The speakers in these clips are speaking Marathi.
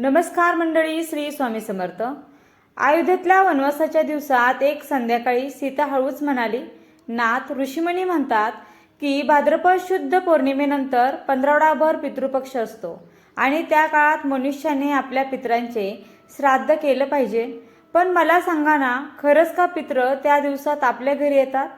नमस्कार मंडळी श्री स्वामी समर्थ. अयोध्येतल्या वनवासाच्या दिवसात एक संध्याकाळी सीता हळूच म्हणाली नाथ ऋषीमुनी म्हणतात की भाद्रपद शुद्ध पौर्णिमेनंतर पंधरावडाभर पितृपक्ष असतो आणि त्या काळात मनुष्याने आपल्या पितरांचे श्राद्ध केलं पाहिजे. पण मला सांगा ना खरंच का पित्र त्या दिवसात आपल्या घरी येतात?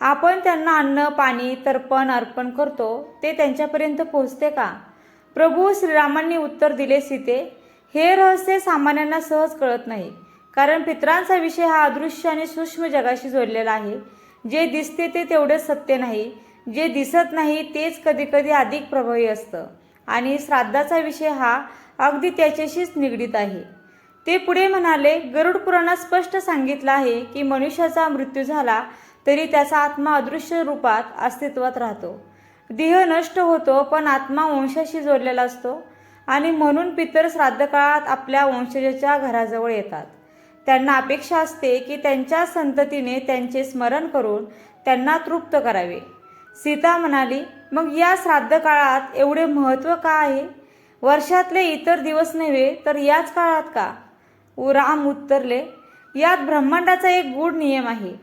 आपण त्यांना अन्न पाणी तर्पण अर्पण करतो ते त्यांच्यापर्यंत पोहोचते का? प्रभू श्रीरामांनी उत्तर दिले सीते हे रहस्य सामान्यांना सहज कळत नाही. कारण पितरांचा विषय हा अदृश्य आणि सूक्ष्म जगाशी जोडलेला आहे. जे दिसते ते तेवढेच सत्य नाही. जे दिसत नाही तेच कधीकधी अधिक प्रभावी असतं. आणि श्राद्धाचा विषय हा अगदी त्याच्याशीच निगडीत आहे. ते पुढे म्हणाले गरुड पुराणात स्पष्ट सांगितलं आहे की मनुष्याचा मृत्यू झाला तरी त्याचा आत्मा अदृश्य रूपात अस्तित्वात राहतो. देह नष्ट होतो पण आत्मा वंशाशी जोडलेला असतो. आणि म्हणून पितर श्राद्धकाळात आपल्या वंशजाच्या घराजवळ येतात. त्यांना अपेक्षा असते की त्यांच्या संततीने त्यांचे स्मरण करून त्यांना तृप्त करावे. सीता म्हणाली मग या श्राद्ध काळात एवढे महत्त्व का आहे? वर्षातले इतर दिवस नव्हे तर याच काळात का? उ- राम उत्तरले यात ब्रह्मांडाचा एक गूढ नियम आहे.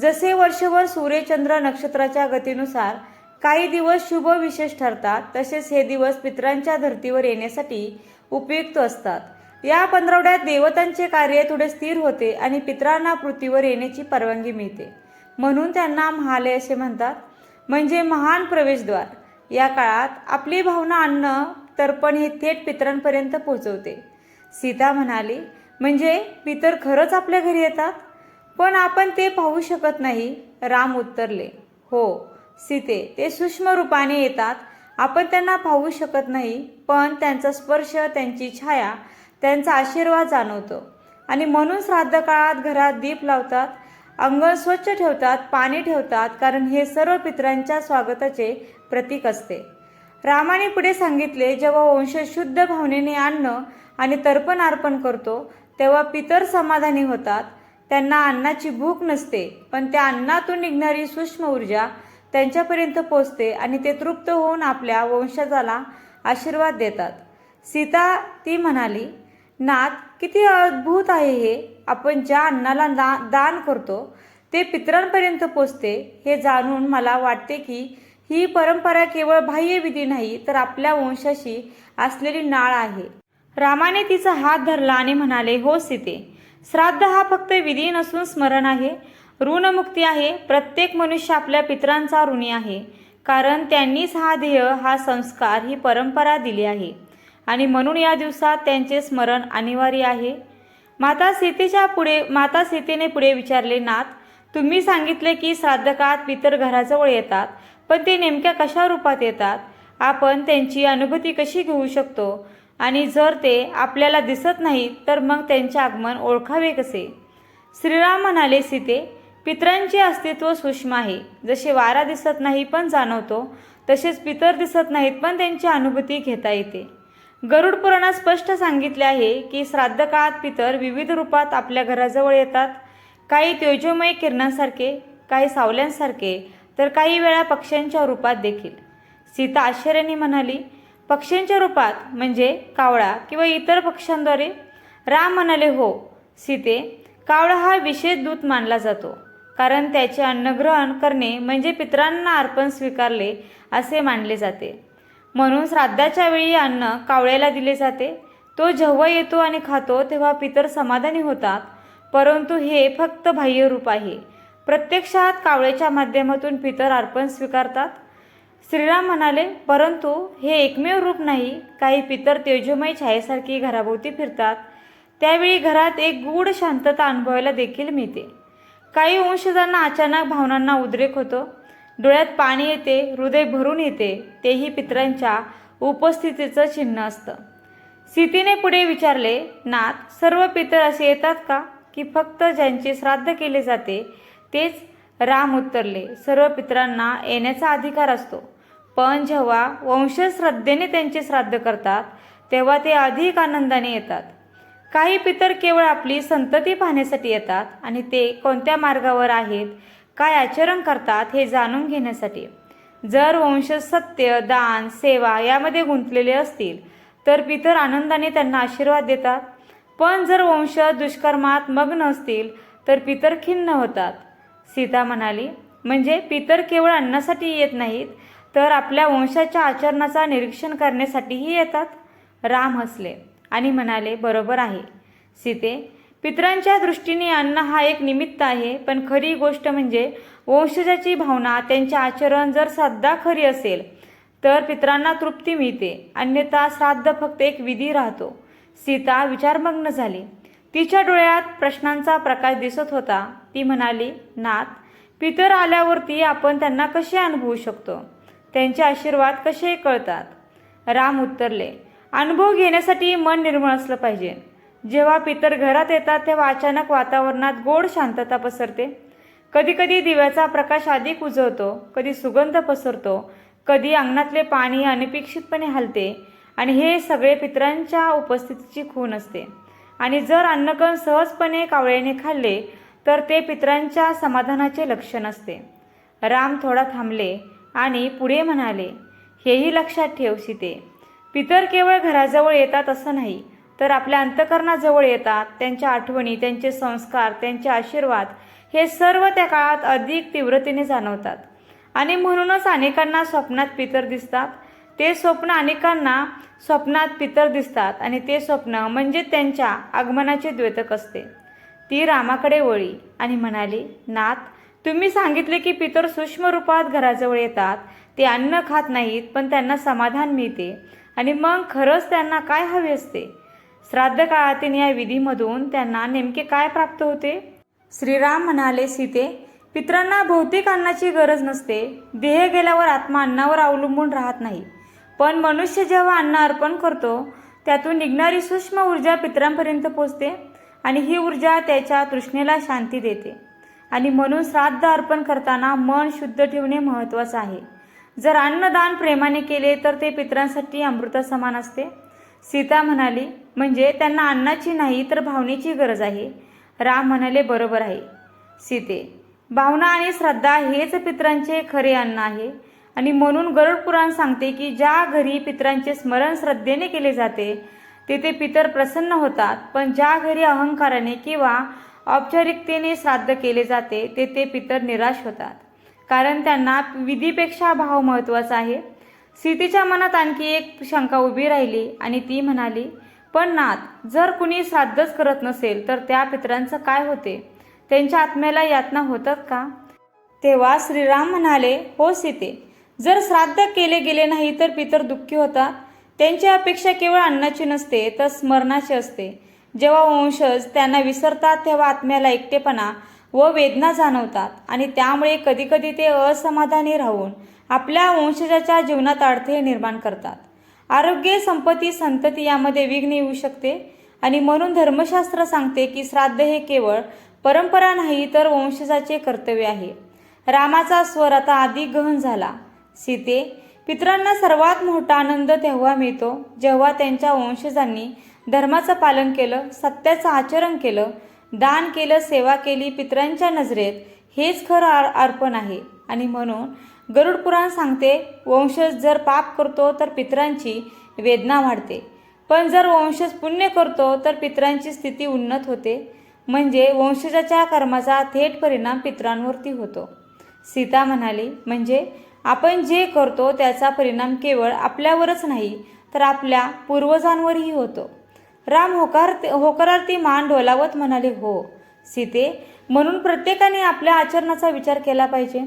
जसे वर्षभर सूर्यचंद्र नक्षत्राच्या गतीनुसार काही दिवस शुभ विशेष ठरतात तसेच हे दिवस पितरांच्या धर्तीवर येण्यासाठी उपयुक्त असतात. या पंधरवड्यात देवतांचे कार्य थोडे स्थिर होते आणि पितरांना पृथ्वीवर येण्याची परवानगी मिळते. म्हणून त्यांना महालय असे म्हणतात. म्हणजे महान प्रवेशद्वार. या काळात आपली भावना अन्न तर्पण हे थेट पितरांपर्यंत पोहोचवते. सीता म्हणाली म्हणजे पितर खरंच आपल्या घरी येतात? पण आपण ते पाहू शकत नाही. राम उत्तरले हो सीते ते सूक्ष्म रूपाने येतात. आपण त्यांना पाहू शकत नाही पण त्यांचा स्पर्श त्यांची छाया त्यांचा आशीर्वाद जाणवतो. आणि म्हणून श्राद्ध काळात घरात दीप लावतात अंगण स्वच्छ ठेवतात पाणी ठेवतात कारण हे सर्व पितरांच्या स्वागताचे प्रतीक असते. रामाने पुढे सांगितले जेव्हा वंश शुद्ध भावनेने अन्न आणि तर्पण अर्पण करतो तेव्हा पितर समाधानी होतात. त्यांना अन्नाची भूक नसते पण त्या अन्नातून निघणारी सूक्ष्म ऊर्जा त्यांच्यापर्यंत पोचते आणि ते तृप्त होऊन आपल्या वंशजाला आशीर्वाद देतात. सीता ती म्हणाली नाथ किती अद्भुत आहे हे. आपण ज्या अन्नाला दा दान करतो ते पितरांपर्यंत पोचते. हे जाणून मला वाटते की ही परंपरा केवळ बाह्य विधी नाही तर आपल्या वंशाशी असलेली नाळ आहे. रामाने तिचा हात धरला आणि म्हणाले हो सीते श्राद्ध हा फक्त विधी नसून स्मरण आहे. ऋणमुक्ती आहे. प्रत्येक मनुष्य आपल्या पितरांचा ऋणी आहे. कारण त्यांनीच हा ध्येय हा संस्कार ही परंपरा दिली आहे. आणि म्हणून या दिवसात त्यांचे स्मरण अनिवार्य आहे. माता सीतेच्या पुढे माता सीतेने पुढे विचारले नाथ तुम्ही सांगितले की श्राद्धकात पितर घराजवळ येतात पण ते नेमक्या कशा रूपात येतात? आपण त्यांची अनुभूती कशी घेऊ शकतो? आणि जर ते आपल्याला दिसत नाहीत तर मग त्यांचे आगमन ओळखावे कसे? श्रीराम म्हणाले सीते पितरांचे अस्तित्व सूक्ष्म आहे. जसे वारा दिसत नाही पण जाणवतो तसेच पितर दिसत नाहीत पण त्यांची अनुभूती घेता येते. गरुड पुराणात स्पष्ट सांगितले आहे की श्राद्ध काळात पितर विविध रूपात आपल्या घराजवळ येतात. काही तेजोमय किरणांसारखे काही सावल्यांसारखे तर काही वेळा पक्ष्यांच्या रूपात देखील. सीता आश्चर्याने म्हणाली पक्ष्यांच्या रूपात? म्हणजे कावळा किंवा इतर पक्ष्यांद्वारे? राम म्हणाले हो सीते कावळा हा विशेष दूत मानला जातो. कारण त्याचे अन्नग्रहण करणे म्हणजे पितरांना अर्पण स्वीकारले असे मानले जाते. म्हणून श्राद्धाच्या वेळी अन्न कावळ्याला दिले जाते. तो जेव्हा येतो आणि खातो तेव्हा पितर समाधानी होतात. परंतु हे फक्त बाह्य रूप आहे. प्रत्यक्षात कावळ्याच्या माध्यमातून पितर अर्पण स्वीकारतात. श्रीराम म्हणाले परंतु हे एकमेव रूप नाही. काही पितर तेजोमय छायेसारखी घराभोवती फिरतात. त्यावेळी घरात एक गूढ शांतता अनुभवायला देखील मिळते. काही वंशजांना अचानक भावनांना उद्रेक होतो. डोळ्यात पाणी येते हृदय भरून येते तेही पितरांच्या उपस्थितीचं चिन्ह असतं. सीतीने पुढे विचारले नाथ सर्व पितर असे येतात का? की फक्त ज्यांचे श्राद्ध केले जाते तेच? राम उत्तरले सर्व पितरांना येण्याचा अधिकार असतो. पण जेव्हा वंशज श्रद्धेने त्यांचे श्राद्ध करतात तेव्हा ते अधिक आनंदाने येतात. काही पितर केवळ आपली संतती पाहण्यासाठी येतात आणि ते कोणत्या मार्गावर आहेत काय आचरण करतात हे जाणून घेण्यासाठी. जर वंश सत्य दान सेवा यामध्ये गुंतलेले असतील तर पितर आनंदाने त्यांना आशीर्वाद देतात. पण जर वंश दुष्कर्मात मग्न असतील तर पितर खिन्न होतात. सीता म्हणाली म्हणजे पितर केवळ अन्नासाठी येत नाहीत तर आपल्या वंशाच्या आचरणाचा निरीक्षण करण्यासाठीही येतात राम हसले. आणि म्हणाले बरोबर आहे. सीते पितरांच्या दृष्टीने अन्न हा एक निमित्त आहे पण खरी गोष्ट म्हणजे वंशजाची भावना त्यांचे आचरण जर सध्या खरी असेल तर पितरांना तृप्ती मिळते. अन्यथा श्राद्ध फक्त एक विधी राहतो. सीता विचारमग्न झाली. तिच्या डोळ्यात प्रश्नांचा प्रकाश दिसत होता. ती म्हणाली नाथ पितर आल्यावरती आपण त्यांना कसे अनुभवू शकतो? त्यांचे आशीर्वाद कसे कळतात? राम उत्तरले अनुभव घेण्यासाठी मन निर्मळ असलं पाहिजे. जेव्हा पितर घरात येतात तेव्हा अचानक वातावरणात गोड शांतता पसरते. कधीकधी दिव्याचा प्रकाश अधिक उजवतो कधी सुगंध पसरतो कधी अंगणातले पाणी अनपेक्षितपणे हलते आणि हे सगळे पितरांच्या उपस्थितीची खूण असते. आणि जर अन्नकण सहजपणे कावळ्याने खाल्ले तर ते पितरांच्या समाधानाचे लक्षण असते. राम थोडा थांबले आणि पुढे म्हणाले हेही लक्षात ठेव सीते. पितर केवळ घराजवळ येतात असं नाही तर आपल्या अंतकरणाजवळ येतात त्यांच्या आठवणी त्यांचे संस्कार त्यांचे आशीर्वाद हे सर्व त्या काळात अधिक तीव्रतेने जाणवतात. आणि म्हणूनच अनेकांना स्वप्नात पितर दिसतात. ते स्वप्न अनेकांना स्वप्नात पितर दिसतात आणि ते स्वप्न म्हणजे त्यांच्या आगमनाचे द्योतक असते. ती रामाकडे वळी आणि म्हणाली नाथ तुम्ही सांगितले की पितर सूक्ष्म रूपात घराजवळ येतात. ते अन्न खात नाहीत पण त्यांना समाधान मिळते. आणि मग खरंच त्यांना काय हवे असते? श्राद्ध काळातील या विधीमधून त्यांना नेमके काय प्राप्त होते? श्रीराम म्हणाले सीते पितरांना भौतिक अन्नाची गरज नसते. देह गेल्यावर आत्मा अन्नावर अवलंबून राहत नाही. पण मनुष्य जेव्हा अन्न अर्पण करतो त्यातून निघणारी सूक्ष्म ऊर्जा पितरांपर्यंत पोचते आणि ही ऊर्जा त्याच्या तृष्णेला शांती देते. आणि म्हणून श्राद्ध अर्पण करताना मन शुद्ध ठेवणे महत्त्वाचं आहे. जर अन्नदान प्रेमाने केले तर ते पितरांसाठी अमृता समान असते. सीता म्हणाली म्हणजे त्यांना अन्नाची नाही तर भावनेची गरज आहे. राम म्हणाले बरोबर आहे. सीते भावना आणि श्रद्धा हेच पितरांचे खरे अन्न आहे. आणि म्हणून गरुड पुराण सांगते की ज्या घरी पितरांचे स्मरण श्रद्धेने केले जाते तेथे पितर प्रसन्न होतात. पण ज्या घरी अहंकाराने किंवा औपचारिकतेने श्राद्ध केले जाते तेथे पितर निराश होतात. कारण त्यांना विधीपेक्षा भाव महत्त्वाचा आहे. सीतेच्या मनात आणखी एक शंका उभी राहिली आणि ती म्हणाली पण नाथ जर कुणी श्राद्धच करत नसेल तर त्या पितरांचं काय होते? त्यांच्या आत्म्याला यातना होतात का? तेव्हा श्रीराम म्हणाले हो सीते जर श्राद्ध केले गेले नाही तर पितर दुःखी होतात. त्यांची अपेक्षा केवळ अन्नाची नसते तर स्मरणाची असते. जेव्हा वंशज त्यांना विसरतात तेव्हा आत्म्याला एकटेपणा व वेदना जाणवतात आणि त्यामुळे कधीकधी ते असमाधानी राहून आपल्या वंशजाच्या जीवनात अडथळे निर्माण करतात. आरोग्य संपत्ती संतती यामध्ये विघ्न येऊ शकते आणि म्हणून धर्मशास्त्र सांगते की श्राद्ध हे केवळ परंपरा नाही तर वंशजाचे कर्तव्य आहे. रामाचा स्वर आता अधिक गहन झाला. सीते पितरांना सर्वात मोठा आनंद तेव्हा मिळतो जेव्हा त्यांच्या वंशजांनी धर्माचं पालन केलं सत्याचं आचरण केलं दान केलं सेवा केली पितरांच्या नजरेत हेच खरं आर अर्पण आहे. आणि म्हणून गरुड पुराण सांगते वंशज जर पाप करतो तर पितरांची वेदना वाढते. पण जर वंशज पुण्य करतो तर पितरांची स्थिती उन्नत होते. म्हणजे वंशजाच्या कर्माचा थेट परिणाम पितरांवरती होतो. सीता म्हणाली म्हणजे आपण जे करतो त्याचा परिणाम केवळ आपल्यावरच नाही तर आपल्या पूर्वजांवरही होतो. राम होकार होकारार्थी मान डोलावत म्हणाले हो सीते म्हणून प्रत्येकाने आपल्या आचरणाचा विचार केला पाहिजे.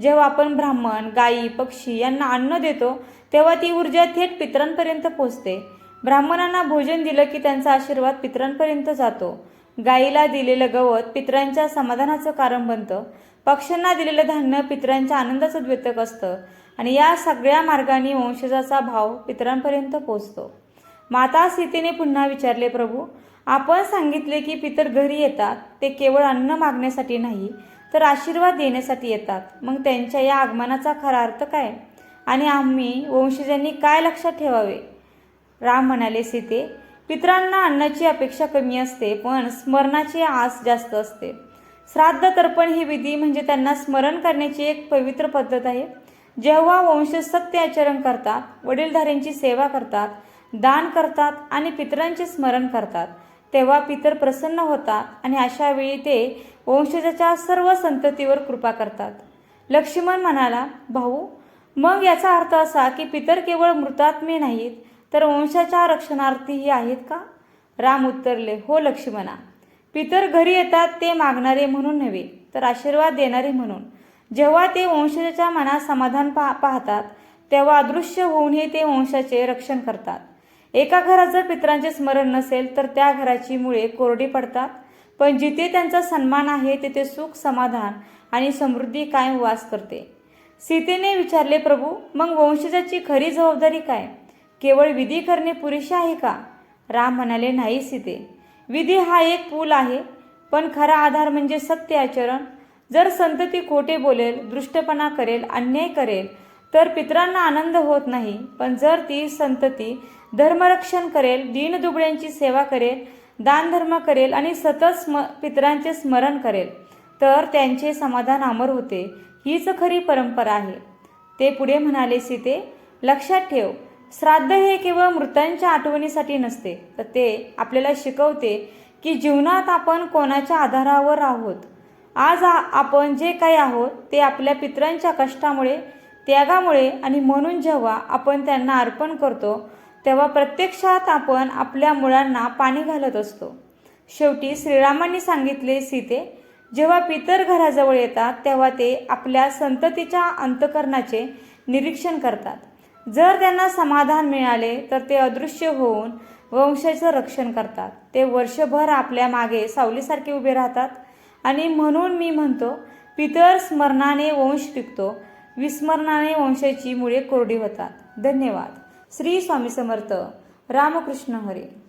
जेव्हा आपण ब्राह्मण गायी पक्षी यांना अन्न देतो तेव्हा ती ऊर्जा थेट पितरांपर्यंत पोचते. ब्राह्मणांना भोजन दिलं की त्यांचा आशीर्वाद पितरांपर्यंत जातो. गायीला दिलेलं गवत पितरांच्या समाधानाचं कारण बनतं. पक्ष्यांना दिलेलं धान्य पितरांच्या आनंदाचं द्योतक असतं. आणि या सगळ्या मार्गाने वंशजाचा भाव पितरांपर्यंत पोचतो. माता सीतेने पुन्हा विचारले प्रभू आपण सांगितले की पितर घरी येतात ते केवळ अन्न मागण्यासाठी नाही तर आशीर्वाद देण्यासाठी येतात. मग त्यांच्या या आगमनाचा खरा अर्थ काय? आणि आम्ही वंशजांनी काय लक्षात ठेवावे? राम म्हणाले सीते पितरांना अन्नाची अपेक्षा कमी असते पण स्मरणाची आस जास्त असते. श्राद्ध तर्पण ही विधी म्हणजे त्यांना स्मरण करण्याची एक पवित्र पद्धत आहे. जेव्हा वंशज सत्य आचरण करतात वडीलधाऱ्यांची सेवा करतात दान करतात आणि पितरांचे स्मरण करतात. तेव्हा पितर प्रसन्न होतात आणि अशा वेळी ते वंशजाच्या सर्व संततीवर कृपा करतात. लक्ष्मण म्हणाला भाऊ मग याचा अर्थ असा की पितर केवळ मृतात्मे नाहीत तर वंशाच्या रक्षणार्थीही आहेत का? राम उत्तरले हो लक्ष्मणा पितर घरी येतात ते मागणारे म्हणून नव्हे तर आशीर्वाद देणारे म्हणून. जेव्हा ते वंशजाच्या मनात समाधान पा पाहतात तेव्हा अदृश्य होऊनही ते वंशाचे रक्षण करतात. एका घरात जर पितरांचे स्मरण नसेल तर त्या घराची मुळे कोरडी पडतात. पण जिथे त्यांचा सन्मान आहे तिथे सुख समाधान आणि समृद्धी कायम वास करते. सीतेने विचारले प्रभू मग वंशजाची खरी जबाबदारी काय? केवळ विधी करणे पुरेसे आहे का? राम म्हणाले नाही सीते. विधी हा एक पूल आहे पण खरा आधार म्हणजे सत्य आचरण. जर संतती खोटे बोलेल दृष्टपणा करेल अन्याय करेल तर पितरांना आनंद होत नाही पण जर ती संतती धर्मरक्षण करेल दीनदुबळ्यांची सेवा करेल दानधर्म करेल आणि सतत स्म पितरांचे स्मरण करेल तर त्यांचे समाधान अमर होते. हीच खरी परंपरा आहे. ते पुढे म्हणाले सीते लक्षात ठेव. श्राद्ध हे केवळ मृतांच्या आठवणीसाठी नसते तर ते आपल्याला शिकवते की जीवनात आपण कोणाच्या आधारावर आहोत. आज आपण जे काही आहोत ते आपल्या पितरांच्या कष्टामुळे त्यागामुळे आणि म्हणून जेव्हा आपण त्यांना अर्पण करतो तेव्हा प्रत्यक्षात आपण आपल्या मुळांना पाणी घालत असतो. शेवटी श्रीरामांनी सांगितले सीते जेव्हा पितर घराजवळ येतात तेव्हा ते आपल्या संततीच्या अंतकरणाचे निरीक्षण करतात. जर त्यांना समाधान मिळाले तर ते अदृश्य होऊन वंशाचं रक्षण करतात. ते वर्षभर आपल्या मागे सावलीसारखे उभे राहतात. आणि म्हणून मी म्हणतो पितर स्मरणाने वंश टिकतो. विस्मरणाने वंशाची मुळे कोरडी होतात. धन्यवाद. श्री स्वामी समर्थ. रामकृष्ण हरे.